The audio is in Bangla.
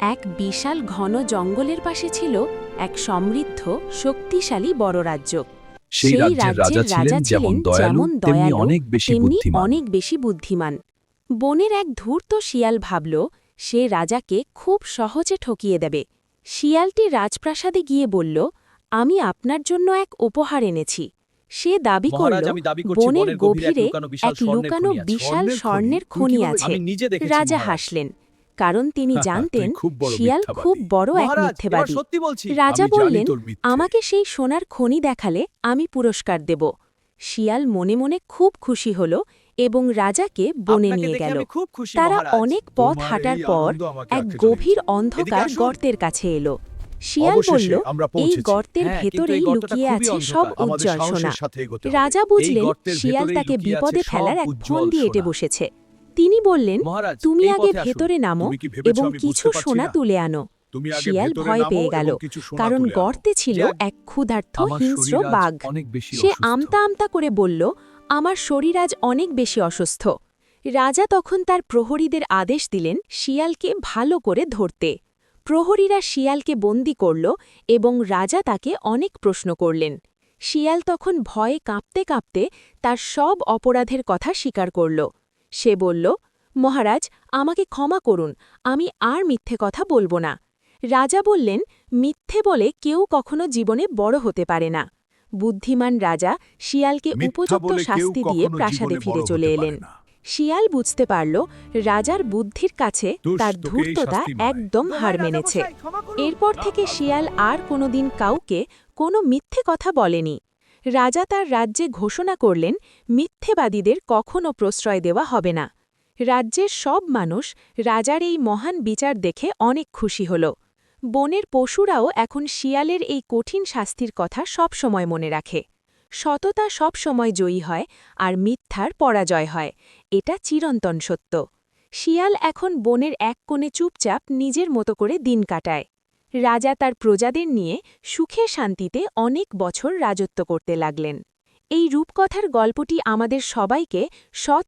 এক বিশাল ঘন জঙ্গলের পাশে ছিল এক সমৃদ্ধ শক্তিশালী বড় রাজ্য। সেই রাজ্যের রাজা ছিলেন যেমন দয়ালু তেমনি অনেক বেশি বুদ্ধিমান। অনেক বেশি বুদ্ধিমান। বনের এক ধূর্ত শিয়াল ভাবল সে রাজাকে খুব সহজে ঠকিয়ে দেবে। শিয়ালটি রাজপ্রাসাদে গিয়ে বলল আমি আপনার জন্য এক উপহার এনেছি। সে দাবি করল বনের গভীরে এক লুকানো বিশাল স্বর্ণের খনি আছে। রাজা হাসলেন কারণ তিনি জানতেন শিয়াল খুব বড় এক মিথ্যেবাদী। রাজা বললেন আমাকে সেই সোনার খনি দেখালে আমি পুরস্কার দেব। শিয়াল মনে মনে খুব খুশি হল এবং রাজাকে বনে নিয়ে গেল। তারা অনেক পথ হাঁটার পর এক গভীর অন্ধকার গর্তের কাছে এলো। শিয়াল বলল এই গর্তের হ্যাঁ, ভেতরেই লুকিয়ে আছে সব উজ্জ্বল সোনা। রাজা বুঝলেন শিয়াল তাকে বিপদে ফেলার এক উজ্জ্বল ফন্দি এঁটে। বসেছে। তিনি বললেন তুমি আগে ভেতরে নামো এবং কিছু সোনা তুলে আনো। শিয়াল ভয় পেয়ে গেল। কারণ গর্তে ছিল এক ক্ষুধার্থ হিংস্র বাঘ। সে আমতা আমতা করে বলল আমার শরীর আজ অনেক বেশি অসুস্থ। রাজা তখন তার প্রহরীদের আদেশ দিলেন শিয়ালকে ভালো করে ধরতে। প্রহরীরা শিয়ালকে বন্দি করল এবং রাজা তাকে অনেক প্রশ্ন করলেন। শিয়াল তখন ভয়ে কাঁপতে কাঁপতে তার সব অপরাধের কথা স্বীকার করল। সে বলল মহারাজ আমাকে ক্ষমা করুন আমি আর মিথ্যে কথা বলব না। রাজা বললেন মিথ্যে বলে কেউ কখনো জীবনে বড় হতে পারে না। বুদ্ধিমান রাজা শিয়ালকে উপযুক্ত শাস্তি দিয়ে প্রাসাদে ফিরে চলে এলেন। শিয়াল বুঝতে পারল রাজার বুদ্ধির কাছে তার ধূর্ততা একদম হার মেনেছে। এরপর থেকে শিয়াল আর কোনোদিন কাউকে কোনো মিথ্যে কথা বলেনি। রাজা তার রাজ্যে ঘোষণা করলেন, মিথ্যেবাদীদের কখনও প্রশ্রয় দেওয়া হবে না। রাজ্যের সব মানুষ রাজার এই মহান বিচার দেখে অনেক খুশি হল। বনের পশুরাও এখন শিয়ালের এই কঠিন শাস্তির কথা সব সময় মনে রাখে। সততা সব সময় জয়ী হয় আর মিথ্যার পরাজয় হয়, এটা চিরন্তন সত্য। শিয়াল এখন বনের এক কোণে চুপচাপ নিজের মতো করে দিন কাটায়। রাজা তার প্রজাদের নিয়ে সুখে শান্তিতে অনেক বছর রাজত্ব করতে লাগলেন। এই রূপকথার গল্পটি আমাদের সবাইকে সৎ